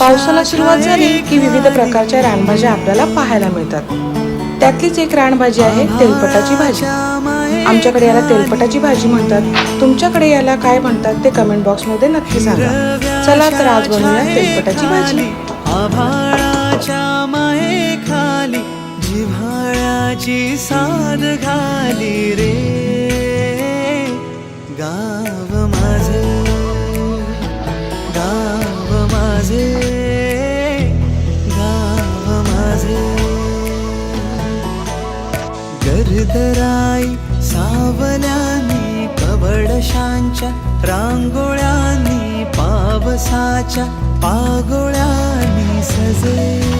पावसाला सुरुवात झाली की विविध प्रकारच्या रानभाज्या आपल्याला पाहायला मिळतात. त्यातलीच एक रानभाजी आहे तेलपटाची भाजी. आमच्याकडे याला तेलपटाची भाजी म्हणतात. तुमच्याकडे याला काय म्हणतात ते कमेंट बॉक्समध्ये नक्की सांगा. चला तर आज बनवूया तेलपटाची भाजी. आभाळाच्या खाली जिव्हाळ्याची साध घाली रे. गाव माझे गरदराई सावल्यानी कवडशांच्या रांगोळ्यानी पावसाच्या पागोळ्यांनी सजे.